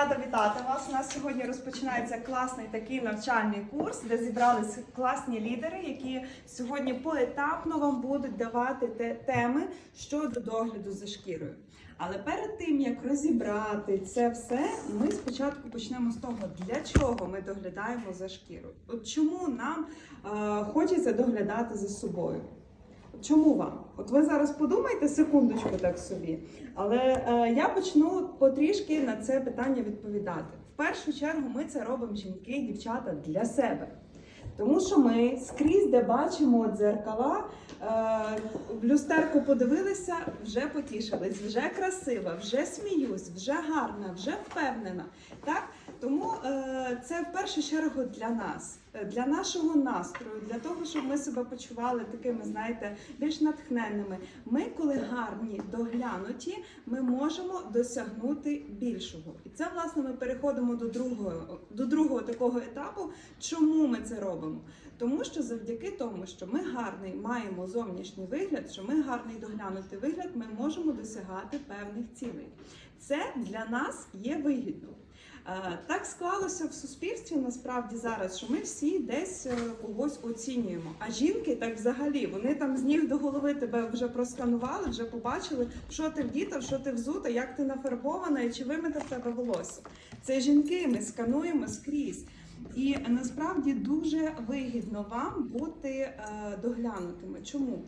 рада вітати вас. У нас сьогодні розпочинається класний такий навчальний курс, де зібралися класні лідери, які сьогодні поетапно вам будуть давати те- теми щодо догляду за шкірою. Але перед тим як розібрати це все, ми спочатку почнемо з того, для чого ми доглядаємо за шкірою. От чому нам е, хочеться доглядати за собою? Чому вам? От ви зараз подумайте секундочку так собі, але е, я почну потрішки на це питання відповідати. В першу чергу ми це робимо жінки, і дівчата для себе. Тому що ми скрізь, де бачимо дзеркала, е, в люстерку подивилися, вже потішились, вже красива, вже сміюсь, вже гарна, вже впевнена. Так? Тому е, це в першу чергу для нас, е, для нашого настрою, для того, щоб ми себе почували такими, знаєте, більш натхненними. Ми, коли гарні, доглянуті, ми можемо досягнути більшого. І це, власне, ми переходимо до другого, до другого такого етапу. Чому ми це робимо? Тому що завдяки тому, що ми гарний маємо зовнішній вигляд, що ми гарний доглянутий вигляд, ми можемо досягати певних цілей. Це для нас є вигідно. Е, Так склалося в суспільстві насправді зараз, що ми всі десь е, когось оцінюємо. А жінки так взагалі вони там з ніг до голови тебе вже просканували, вже побачили, що ти вдіта, що ти взута, як ти нафарбована і чи вимите в тебе волосся. Це жінки, ми скануємо скрізь. І насправді дуже вигідно вам бути е, доглянутими. Чому?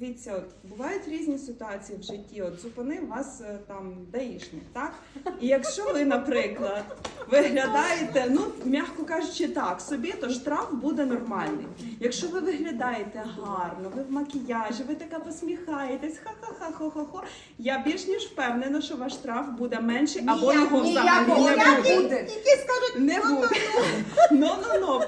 Дивіться, от бувають різні ситуації в житті. От зупинив вас е, там даїшник, так? І якщо ви, наприклад, виглядаєте, ну м'яко кажучи, так собі, то штраф буде нормальний. Якщо ви виглядаєте гарно, ви в макіяжі, ви така посміхаєтесь, ха-ха-ха, хо-хо-хо. Я більш ніж впевнена, що ваш штраф буде менший або його взагалі не буде. Які скажуть, Не буде. Ну ну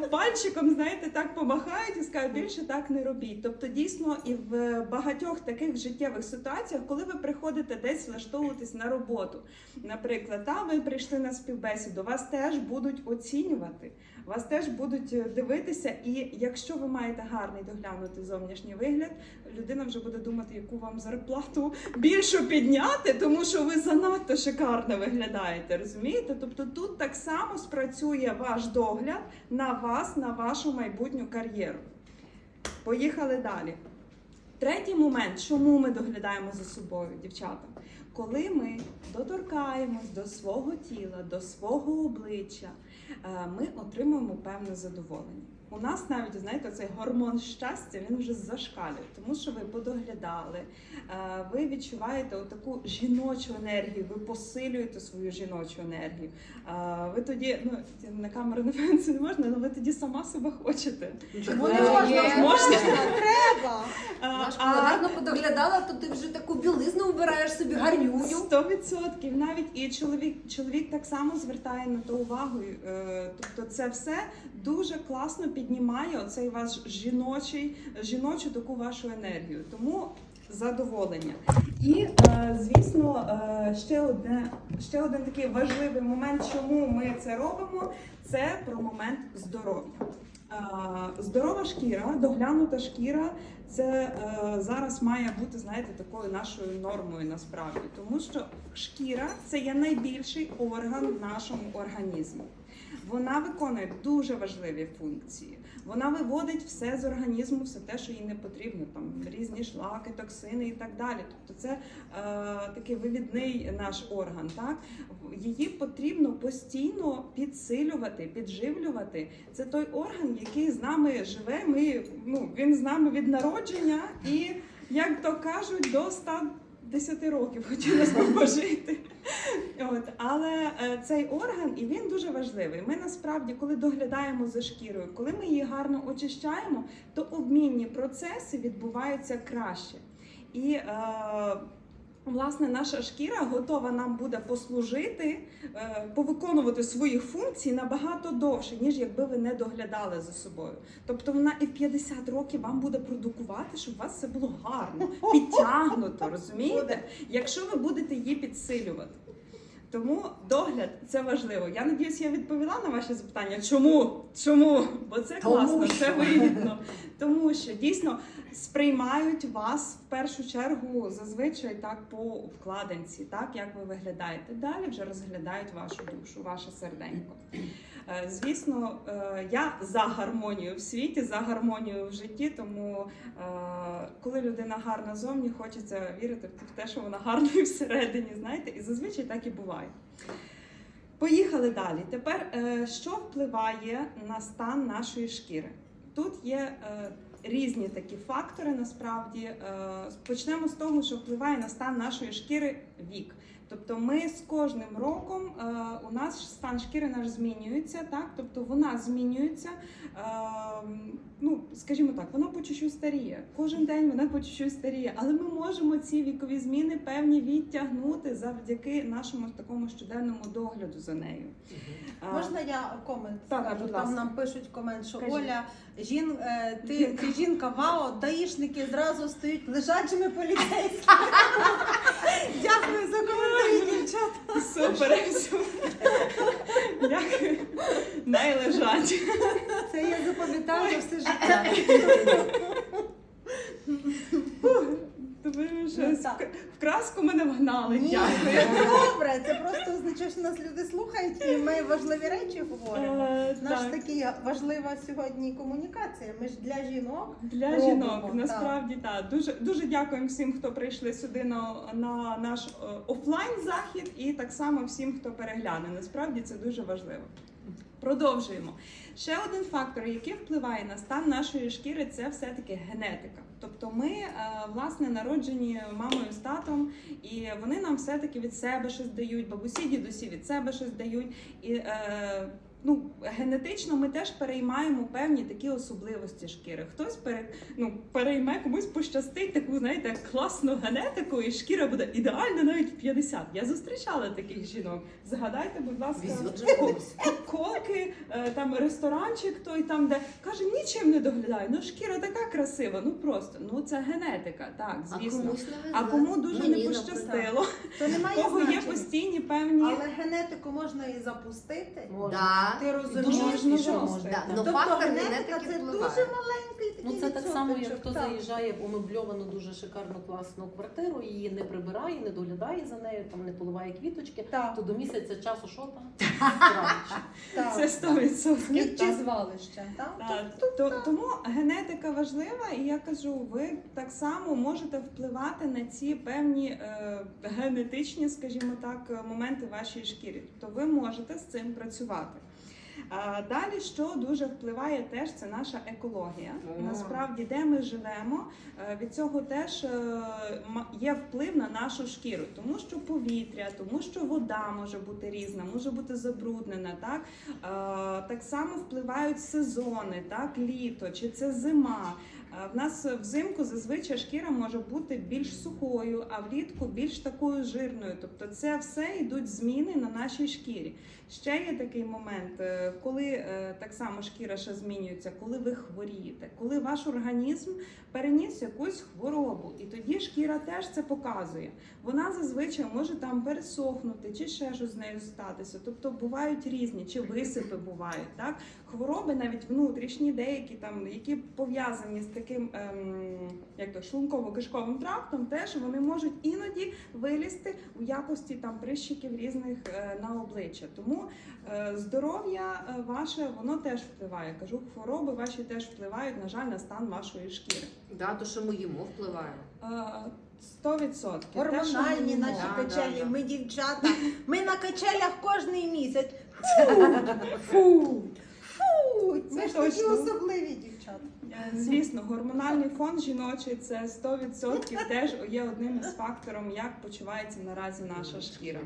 ну пальчиком, знаєте, так помахають і скажуть, більше так не робіть. Тобто, дійсно, і в багатьох таких життєвих ситуаціях, коли ви приходите десь влаштовуватись на роботу, наприклад, там ви прийшли на співбесіду, вас теж будуть оцінювати, вас теж будуть е, дивитися. І якщо ви маєте гарний доглянутий зовнішній вигляд, людина вже буде думати, яку вам зарплату більшу підняти, тому що ви занадто шикарно виглядаєте. Розумієте? Тобто тут так само спрацює ваш догляд на вас, на вашу майбутню кар'єру. Поїхали далі. Третій момент, чому ми доглядаємо за собою, дівчата? Коли ми доторкаємось до свого тіла, до свого обличчя, е, ми отримуємо певне задоволення. У нас навіть знаєте, цей гормон щастя він вже зашкалює, тому що ви подоглядали, е, ви відчуваєте таку жіночу енергію, ви посилюєте свою жіночу енергію. Е, Ви тоді, ну на камеру напевно це не можна, але ви тоді сама себе хочете. Чому не можна? Можна. Треба. Е, а- гарно подоглядала, то ти вже таку білизну вбираєш собі гарнюню. Сто відсотків навіть і чоловік, чоловік так само звертає на то увагу. Тобто, це все дуже класно піднімає оцей ваш жіночий, жіночу таку вашу енергію. Тому задоволення. І е, звісно, е, ще одне, ще один такий важливий момент, чому ми це робимо, це про момент здоров'я. Е, Здорова шкіра, доглянута шкіра, це зараз має бути, знаєте, такою нашою нормою насправді, тому що шкіра це є найбільший орган в нашому організмі. Вона виконує дуже важливі функції. Вона виводить все з організму, все те, що їй не потрібно, там різні шлаки, токсини і так далі. Тобто це е, такий вивідний наш орган. Так її потрібно постійно підсилювати, підживлювати. Це той орган, який з нами живе. Ми ну він з нами від народження, і як то кажуть, до 110 років хотілося б пожити. От, але е, цей орган і він дуже важливий. Ми насправді, коли доглядаємо за шкірою, коли ми її гарно очищаємо, то обмінні процеси відбуваються краще. І е, власне наша шкіра готова нам буде послужити, е, повиконувати свої функції набагато довше, ніж якби ви не доглядали за собою. Тобто вона і в 50 років вам буде продукувати, щоб у вас все було гарно, підтягнуто, розумієте? Якщо ви будете її підсилювати. Тому догляд це важливо. Я надіюсь, я відповіла на ваші запитання. Чому? Чому? Бо це Тому класно, що. це вигідно. Тому що дійсно сприймають вас в першу чергу зазвичай так по вкладинці, так як ви виглядаєте. Далі вже розглядають вашу душу, ваше серденько. Е, Звісно, е, я за гармонію в світі, за гармонію в житті. Тому е, коли людина гарна зовні, хочеться вірити в те, що вона гарна і всередині. Знаєте, і зазвичай так і буває. Поїхали далі. Тепер що впливає на стан нашої шкіри? Тут є різні такі фактори. Насправді почнемо з того, що впливає на стан нашої шкіри вік. Тобто, ми з кожним роком е, у нас стан шкіри наш змінюється, так тобто вона змінюється. Е, ну скажімо так, вона по чуть-чуть старіє. Кожен день вона по чуть-чуть старіє, але ми можемо ці вікові зміни певні відтягнути завдяки нашому такому щоденному догляду за нею. Можна я комент Так, скажу? будь Там нам пишуть комент, що Кажіть. Оля, жін, е, ти, Жінка. ти жінка, вау, даїшники зразу стають лежачими поліцейськими. Дякую за коментарі, дівчата. Супер. Дякую. Найлежать. лежать. Це я запам'ятала все життя. Тобі Ну, щось так. в- краску мене вгнали. Ні, це добре. Це просто означає, що нас люди слухають і ми важливі речі говоримо. Е, Наш так. такий важлива сьогодні комунікація. Ми ж для жінок. Для робимо, жінок насправді так. Дуже дуже дякуємо всім, хто прийшли сюди на, на наш е, офлайн захід, і так само всім, хто перегляне. Насправді це дуже важливо. Продовжуємо. Ще один фактор, який впливає на стан нашої шкіри, це все-таки генетика. Тобто ми е, власне народжені мамою з татом, і вони нам все-таки від себе щось дають, бабусі, дідусі від себе щось дають. І е, ну, генетично ми теж переймаємо певні такі особливості шкіри. Хтось пере, ну, перейме, комусь пощастить таку, знаєте, класну генетику, і шкіра буде ідеальна навіть в 50. Я зустрічала таких жінок. Згадайте, будь ласка, колки, е, там ресторанчик той там, де каже, нічим не доглядає. Ну шкіра така красива, ну просто ну це генетика, так звісно. не. А кому дуже Мені, не пощастило, То немає кого є значення. постійні певні. Але генетику можна і запустити. Да. Ти Дуже розумієш, можна що просто. можна. Да. Ну, Тобто фактор генетика генетики це впливає. дуже маленький такий Ну це так само, як відсоточок, хто так. заїжджає в умебльовану дуже шикарну класну квартиру, її не прибирає, не доглядає за нею, там не поливає квіточки. Так, То до місяця часу що там? Так. Це 100%. Сміття так. звалище, так? Так, то, тому генетика важлива, і я кажу, ви так само можете впливати на ці певні е, генетичні, скажімо так, моменти вашої вашій шкірі. Тобто ви можете з цим працювати. Далі, що дуже впливає, теж це наша екологія. Насправді, де ми живемо, е, від цього теж е, є вплив на нашу шкіру, тому що повітря, тому що вода може бути різна, може бути забруднена. Так Е, так само впливають сезони, так літо чи це зима. В нас взимку зазвичай шкіра може бути більш сухою, а влітку більш такою жирною. Тобто, це все йдуть зміни на нашій шкірі. Ще є такий момент, коли е, так само шкіра ще змінюється, коли ви хворієте, коли ваш організм переніс якусь хворобу, і тоді шкіра теж це показує. Вона зазвичай може там пересохнути, чи ще щось з нею статися. Тобто бувають різні, чи висипи бувають. Так хвороби, навіть внутрішні, деякі там, які пов'язані з таким ем, як то шлунково-кишковим трактом, теж вони можуть іноді вилізти у якості там прищиків різних е, на обличчя. Тому е, здоров'я ваше воно теж впливає. Кажу, хвороби ваші теж впливають, на жаль, на стан вашої шкіри. Да, то, що ми їмо, впливає. Е, Сто відсотків. Гормональні наші. Да, качелі. да, да. Ми дівчата. Ми на качелях кожний місяць. Фу. Фу, Це Ми ж такі особливі дівчата. Е, Звісно, гормональний фон жіночий це 100% теж є одним із фактором, як почувається наразі наша шкіра.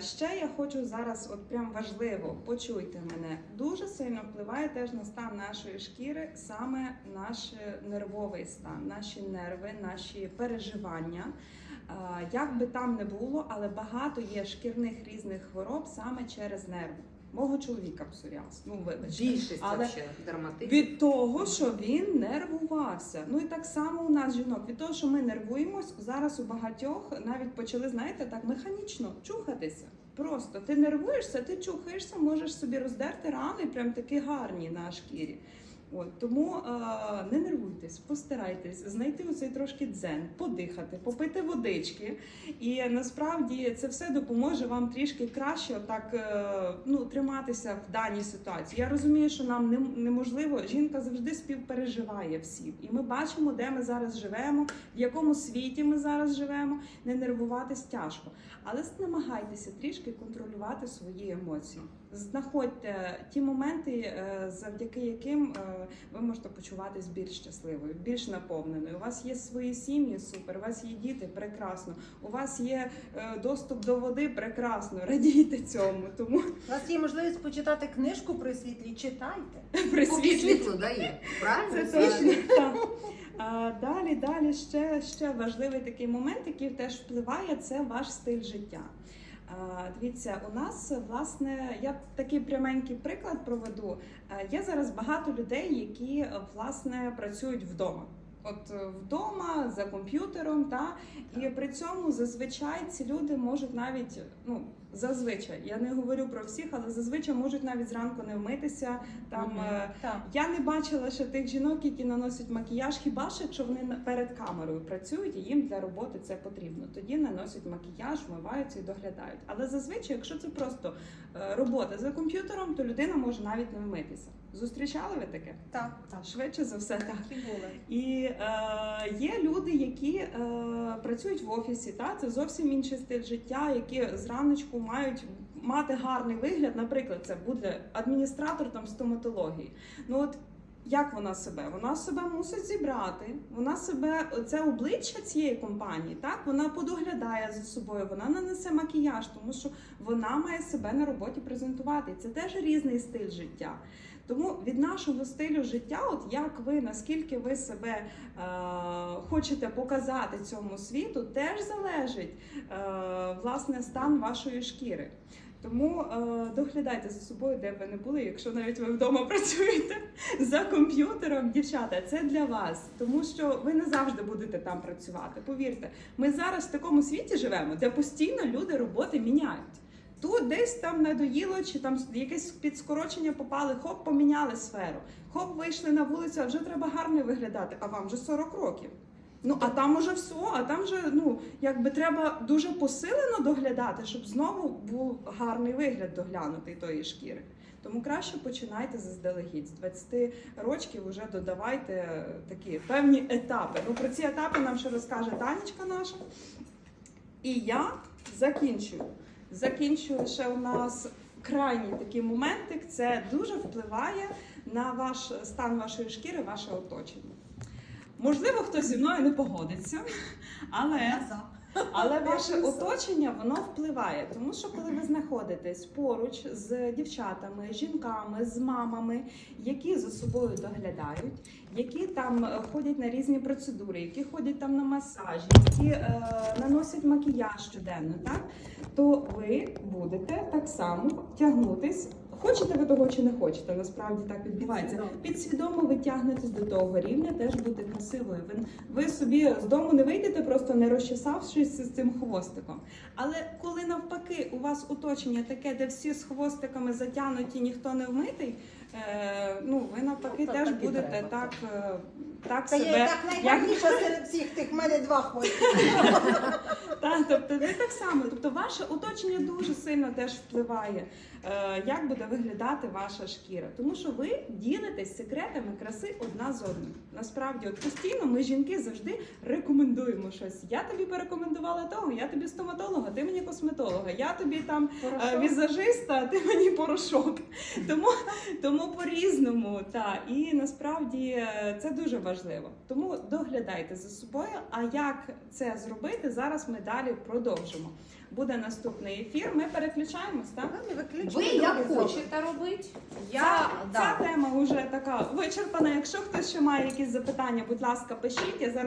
Ще я хочу зараз, от прям важливо, почуйте мене. Дуже сильно впливає теж на стан нашої шкіри саме наш нервовий стан, наші нерви, наші переживання. Як би там не було, але багато є шкірних різних хвороб саме через нерви. Мого чоловіка псоріаз. Ну, вибачте. Більшість Але вообще дерматитів. від того, що він нервувався. Ну і так само у нас жінок. Від того, що ми нервуємось, зараз у багатьох навіть почали, знаєте, так механічно чухатися. Просто ти нервуєшся, ти чухаєшся, можеш собі роздерти рани, прям такі гарні на шкірі. От тому е, не нервуйтесь, постарайтесь знайти оцей трошки дзен, подихати, попити водички. І насправді це все допоможе вам трішки краще так е, ну, триматися в даній ситуації. Я розумію, що нам нем- неможливо, жінка завжди співпереживає всім. І ми бачимо, де ми зараз живемо, в якому світі ми зараз живемо. Не нервуватись тяжко. Але намагайтеся трішки контролювати свої емоції. Знаходьте ті моменти, е, завдяки яким е, ви можете почуватись більш щасливою, більш наповненою. У вас є свої сім'ї, супер. У вас є діти, прекрасно. У вас є е, доступ до води, прекрасно. Радійте цьому. Тому У вас є можливість почитати книжку про світлі, читайте. Присвітліть світло дає. Правильно? Це так. А, далі, далі ще, ще важливий такий момент, який теж впливає, це ваш стиль життя. Дивіться, у нас власне я такий пряменький приклад проведу. Е, Є зараз багато людей, які е, власне працюють вдома. От е, вдома за комп'ютером, та і при цьому зазвичай ці люди можуть навіть ну зазвичай, я не говорю про всіх, але зазвичай можуть навіть зранку не вмитися там. Е, Так. я не бачила ще тих жінок, які наносять макіяж, хіба що якщо вони перед камерою працюють і їм для роботи це потрібно. Тоді наносять макіяж, вмиваються і доглядають. Але зазвичай, якщо це просто е, робота за комп'ютером, то людина може навіть не вмитися. Зустрічали ви таке? Так, так. Швидше за все, так. Були. І е, є люди, які е, працюють в офісі, та це зовсім інший стиль життя, які зраночку мають мати гарний вигляд. Наприклад, це буде адміністратор там стоматології. Ну от як вона себе? Вона себе мусить зібрати. Вона себе це обличчя цієї компанії. Так вона подоглядає за собою, вона нанесе макіяж, тому що вона має себе на роботі презентувати. Це теж різний стиль життя. Тому від нашого стилю життя, от як ви, наскільки ви себе е, хочете показати цьому світу, теж залежить е, власне стан вашої шкіри. Тому е, доглядайте за собою, де б ви не були, якщо навіть ви вдома працюєте за комп'ютером, дівчата, це для вас, тому що ви не завжди будете там працювати. Повірте, ми зараз в такому світі живемо, де постійно люди роботи міняють. Тут десь там надоїло, чи там якесь підскорочення попали, хоп, поміняли сферу. Хоп, вийшли на вулицю, а вже треба гарно виглядати. А вам вже 40 років. Ну а там уже все, а там вже ну якби треба дуже посилено доглядати, щоб знову був гарний вигляд доглянутий тої шкіри. Тому краще починайте заздалегідь. З 20 років вже додавайте е, такі певні етапи. Ну про ці етапи нам ще розкаже Танечка наша. І я закінчую. Закінчую лише у нас крайній такий моментик. Це дуже впливає на ваш стан вашої шкіри, ваше оточення. Можливо, хтось зі мною не погодиться, але але ваше оточення воно впливає, тому що коли ви знаходитесь поруч з дівчатами, жінками, з мамами, які за собою доглядають, які там е, ходять на різні процедури, які ходять там на масажі, які е, наносять макіяж щоденно, так то ви будете так само тягнутись. Хочете ви того чи не хочете, насправді так відбувається. Підсвідомо. Ви тягнетесь до того рівня, теж бути красивою. Ви, ви собі з дому не вийдете, просто не розчесавшись з цим хвостиком. Але коли навпаки у вас оточення таке, де всі з хвостиками затягнуті, ніхто не вмитий, е, ну ви навпаки Ну, теж будете треба. так, е, так Та я себе. так найгарніша серед всіх тих, в мене два хвости. Та, тобто ви так само. Тобто ваше оточення дуже сильно теж впливає, е, як буде виглядати ваша шкіра. Тому що ви ділитесь секретами краси одна з одним. Насправді, от постійно ми жінки завжди рекомендуємо щось. Я тобі порекомендувала того, я тобі стоматолога, ти мені косметолога, я тобі там е, візажиста, ти мені порошок. Тому, тому по-різному. І насправді е, це дуже важливо. Тому доглядайте за собою. А як це зробити, зараз ми далі продовжимо. Буде наступний ефір. Ми переключаємось, так? Ви Ви як хочете робити. Я, ця, да. ця тема вже така вичерпана. Якщо хтось ще має якісь запитання, будь ласка, пишіть. Я зараз